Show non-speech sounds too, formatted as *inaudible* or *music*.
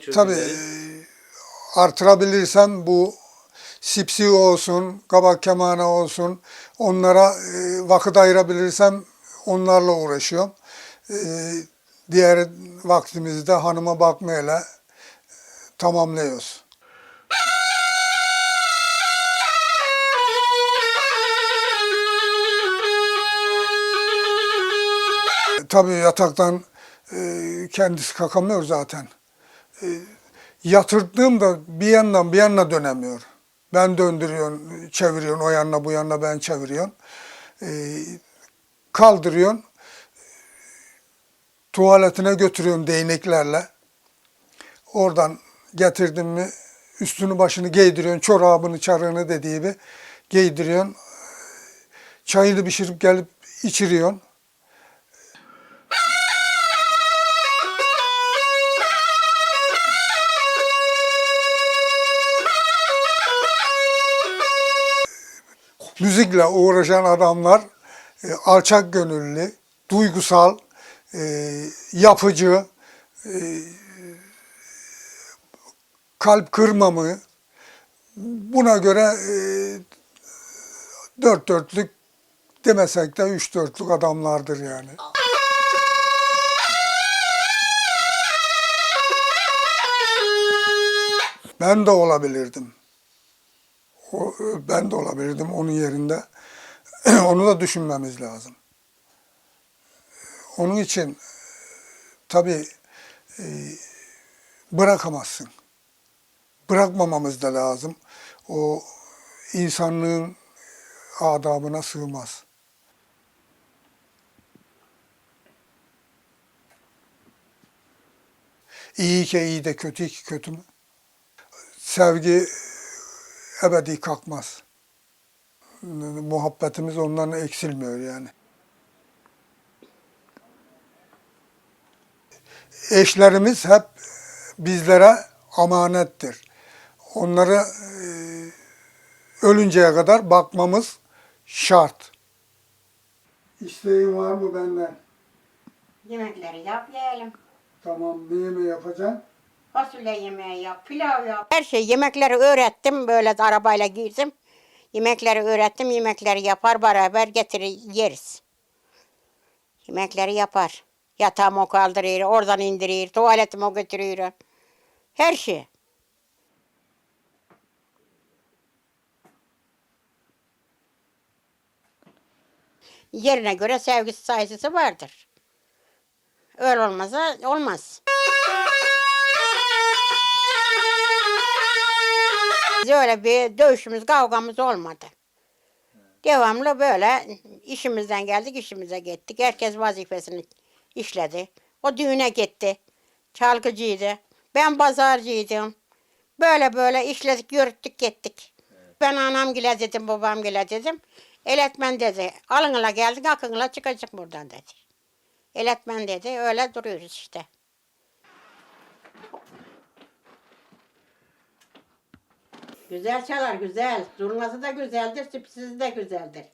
Tabii çözümleri? e, artırabilirsem bu sipsi olsun, kabak kemane olsun onlara e, vakit ayırabilirsem onlarla uğraşıyorum. E, diğer vaktimizde hanıma bakmayla e, tamamlıyoruz. Tabii yataktan kendisi kalkamıyor zaten. E, yatırdığımda bir yandan bir yanına dönemiyor. Ben döndürüyorum, çeviriyorum, o yanına bu yanına ben çeviriyorum. E, kaldırıyorsun, tuvaletine götürüyorsun değneklerle. Oradan getirdim mi üstünü başını giydiriyorsun, çorabını, çarığını dediği gibi giydiriyorsun. Çayını pişirip gelip içiriyorsun. Müzikle uğraşan adamlar e, alçak gönüllü, duygusal, e, yapıcı, e, kalp kırmamı buna göre e, dört dörtlük demesek de üç dörtlük adamlardır yani. Ben de olabilirdim. O, ben de olabilirdim onun yerinde. *clears throat* Onu da düşünmemiz lazım. Onun için tabii e, bırakamazsın. Bırakmamamız da lazım. O insanlığın adabına sığmaz. İyi ki iyi de kötü ki kötü mü? Sevgi ebedi kalkmaz. Muhabbetimiz ondan eksilmiyor yani. Eşlerimiz hep bizlere amanettir. Onları e, ölünceye kadar bakmamız şart. İsteğin var mı benden? Yemekleri yap yiyelim. Tamam, ne yemeği yapacaksın? Fasulye yemeği yap, pilav yap. Her şey yemekleri öğrettim. Böyle de arabayla girdim. Yemekleri öğrettim. Yemekleri yapar beraber getirir yeriz. Yemekleri yapar. Yatağımı kaldırır, oradan indirir, tuvaletimi götürür. Her şey. Yerine göre sevgisi saygısı vardır. Öyle olmazsa olmaz. Öyle bir dövüşümüz, kavgamız olmadı. Devamlı böyle işimizden geldik, işimize gittik. Herkes vazifesini işledi. O düğüne gitti. Çalgıcıydı. Ben pazarcıydım. Böyle böyle işledik, yürüttük, gittik. Ben anam gile dedim, babam gile dedim. Eletmen dedi, alınla geldik, akınla çıkacak buradan dedi. Eletmen dedi, öyle duruyoruz işte. Güzel çalar güzel. Zurnası da güzeldir, sipsizi de güzeldir.